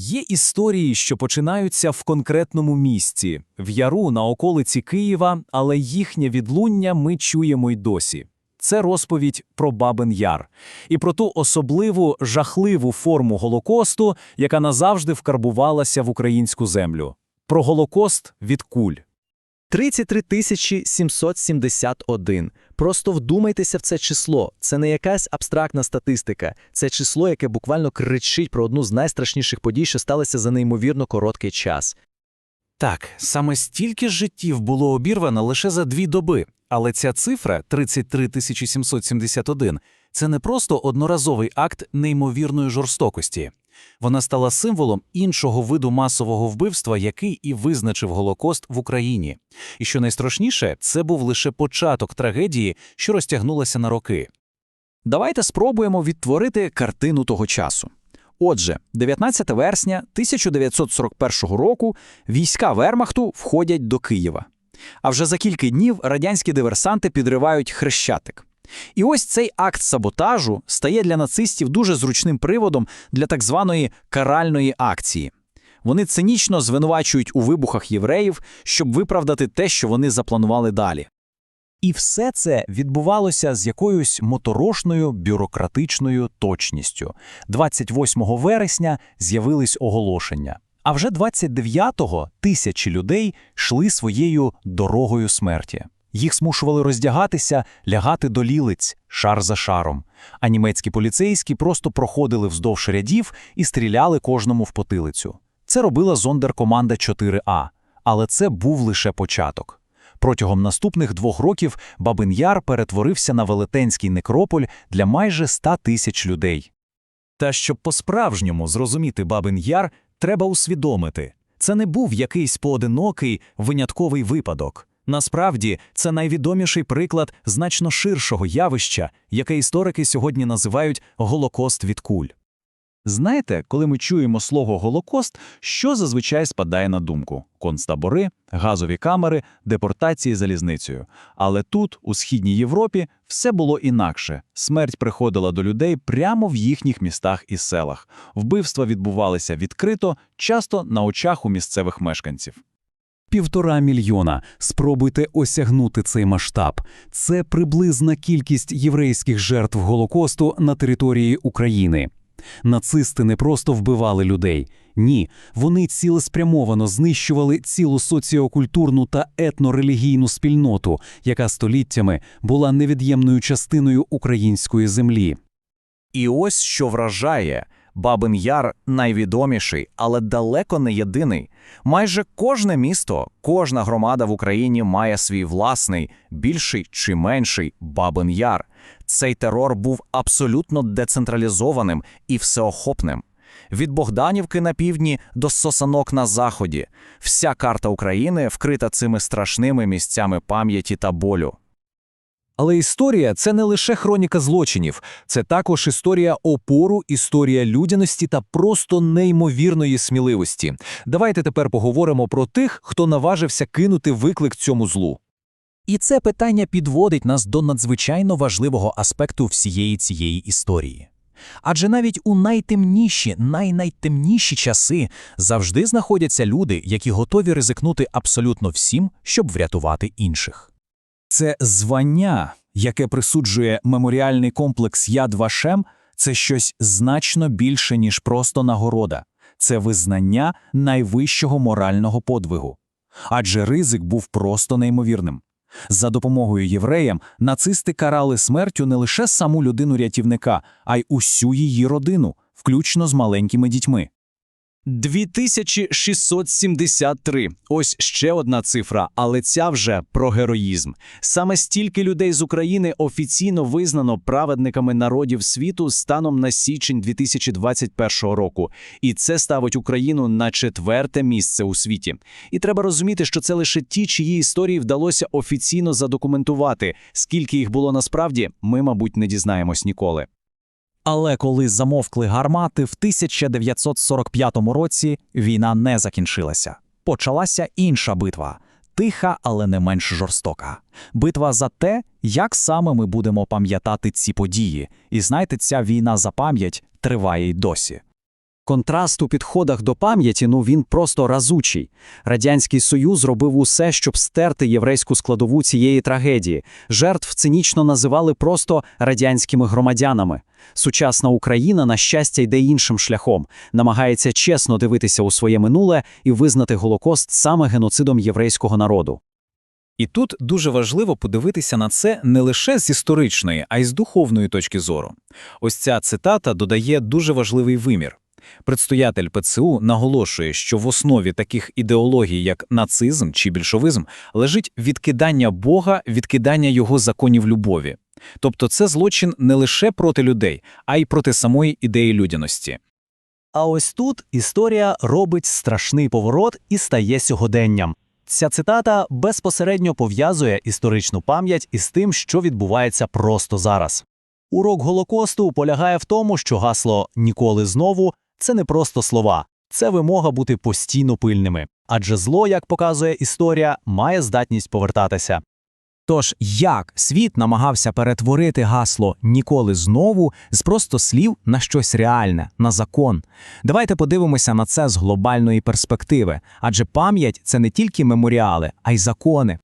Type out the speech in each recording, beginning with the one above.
Є історії, що починаються в конкретному місці, в яру на околиці Києва, але їхнє відлуння ми чуємо й досі. Це розповідь про Бабин Яр і про ту особливу жахливу форму Голокосту, яка назавжди вкарбувалася в українську землю. Про Голокост від куль. 33 тисячі 771. Просто вдумайтеся в це число. Це не якась абстрактна статистика. Це число, яке буквально кричить про одну з найстрашніших подій, що сталося за неймовірно короткий час. Так, саме стільки життів було обірвано лише за дві доби. Але ця цифра 33 771 – це не просто одноразовий акт неймовірної жорстокості. Вона стала символом іншого виду масового вбивства, який і визначив Голокост в Україні. І що найстрашніше, це був лише початок трагедії, що розтягнулася на роки. Давайте спробуємо відтворити картину того часу. Отже, 19 вересня 1941 року війська Вермахту входять до Києва. А вже за кілька днів радянські диверсанти підривають Хрещатик. І ось цей акт саботажу стає для нацистів дуже зручним приводом для так званої каральної акції. Вони цинічно звинувачують у вибухах євреїв, щоб виправдати те, що вони запланували далі. І все це відбувалося з якоюсь моторошною бюрократичною точністю. 28 вересня з'явились оголошення. А вже 29-го тисячі людей йшли своєю дорогою смерті. Їх змушували роздягатися, лягати до лілиць, шар за шаром. А німецькі поліцейські просто проходили вздовж рядів і стріляли кожному в потилицю. Це робила зондеркоманда 4А, але це був лише початок. Протягом наступних двох років Бабин Яр перетворився на велетенський некрополь для майже 100 тисяч людей. Та щоб по-справжньому зрозуміти Бабин Яр, треба усвідомити – це не був якийсь поодинокий винятковий випадок. Насправді, це найвідоміший приклад значно ширшого явища, яке історики сьогодні називають Голокост від куль. Знаєте, коли ми чуємо слово Голокост, що зазвичай спадає на думку: концтабори, газові камери, депортації залізницею. Але тут, у східній Європі, все було інакше. Смерть приходила до людей прямо в їхніх містах і селах. Вбивства відбувалися відкрито, часто на очах у місцевих мешканців. Півтора мільйона. Спробуйте осягнути цей масштаб. Це приблизна кількість єврейських жертв Голокосту на території України. Нацисти не просто вбивали людей. Ні, вони цілеспрямовано знищували цілу соціокультурну та етнорелігійну спільноту, яка століттями була невід'ємною частиною української землі. І ось що вражає. Бабин Яр найвідоміший, але далеко не єдиний. Майже кожне місто, кожна громада в Україні має свій власний, більший чи менший Бабин Яр. Цей терор був абсолютно децентралізованим і всеохопним. Від Богданівки на півдні до Сосанок на заході. Вся карта України вкрита цими страшними місцями пам'яті та болю. Але історія це не лише хроніка злочинів, це також історія опору, історія людяності та просто неймовірної сміливості. Давайте тепер поговоримо про тих, хто наважився кинути виклик цьому злу. І це питання підводить нас до надзвичайно важливого аспекту всієї цієї історії. Адже навіть у найтемніші, найнайтемніші часи завжди знаходяться люди, які готові ризикнути абсолютно всім, щоб врятувати інших. Це звання, яке присуджує меморіальний комплекс Яд Вашем, це щось значно більше, ніж просто нагорода. Це визнання найвищого морального подвигу. Адже ризик був просто неймовірним. За допомогою євреям нацисти карали смертю не лише саму людину рятівника, а й усю її родину, включно з маленькими дітьми. 2673. Ось ще одна цифра, але ця вже про героїзм. Саме стільки людей з України офіційно визнано праведниками народів світу станом на січень 2021 року. І це ставить Україну на четверте місце у світі. І треба розуміти, що це лише ті, чиї історії вдалося офіційно задокументувати. Скільки їх було насправді, ми, мабуть, не дізнаємось ніколи. Але коли замовкли гармати в 1945 році, війна не закінчилася. Почалася інша битва. Тиха, але не менш жорстока. Битва за те, як саме ми будемо пам'ятати ці події. І знаєте, ця війна за пам'ять триває й досі. Контраст у підходах до пам'яті, ну він просто разучий. Радянський Союз робив усе, щоб стерти єврейську складову цієї трагедії. Жертв цинічно називали просто радянськими громадянами. Сучасна Україна, на щастя, йде іншим шляхом, намагається чесно дивитися у своє минуле і визнати Голокост саме геноцидом єврейського народу. І тут дуже важливо подивитися на це не лише з історичної, а й з духовної точки зору. Ось ця цитата додає дуже важливий вимір. Предстоятель ПЦУ наголошує, що в основі таких ідеологій, як нацизм чи більшовизм, лежить відкидання Бога, відкидання його законів любові. Тобто це злочин не лише проти людей, а й проти самої ідеї людяності. А ось тут історія робить страшний поворот і стає сьогоденням. Ця цитата безпосередньо пов'язує історичну пам'ять із тим, що відбувається просто зараз. Урок Голокосту полягає в тому, що гасло «ніколи знову» – це не просто слова, це вимога бути постійно пильними. Адже зло, як показує історія, має здатність повертатися. Тож як світ намагався перетворити гасло «ніколи знову» з просто слів на щось реальне, на закон? Давайте подивимося на це з глобальної перспективи, адже пам'ять – це не тільки меморіали, а й закони.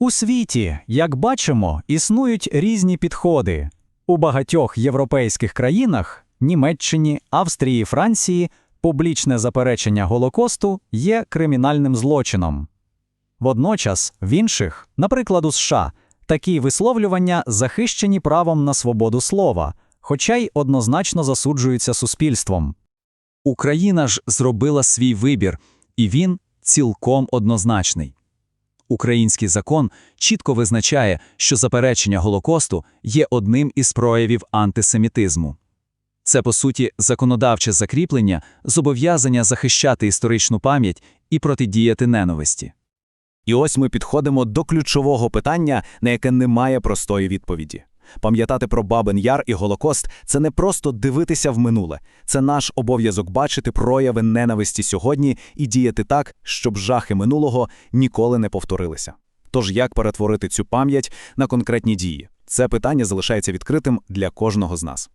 У світі, як бачимо, існують різні підходи. У багатьох європейських країнах – Німеччині, Австрії, Франції – публічне заперечення Голокосту є кримінальним злочином. Водночас, в інших, наприклад, у США, такі висловлювання захищені правом на свободу слова, хоча й однозначно засуджуються суспільством. Україна ж зробила свій вибір, і він цілком однозначний. Український закон чітко визначає, що заперечення Голокосту є одним із проявів антисемітизму. Це, по суті, законодавче закріплення, зобов'язання захищати історичну пам'ять і протидіяти ненависті. І ось ми підходимо до ключового питання, на яке немає простої відповіді. Пам'ятати про Бабин Яр і Голокост це не просто дивитися в минуле, це наш обов'язок бачити прояви ненависті сьогодні і діяти так, щоб жахи минулого ніколи не повторилися. Тож як перетворити цю пам'ять на конкретні дії? Це питання залишається відкритим для кожного з нас.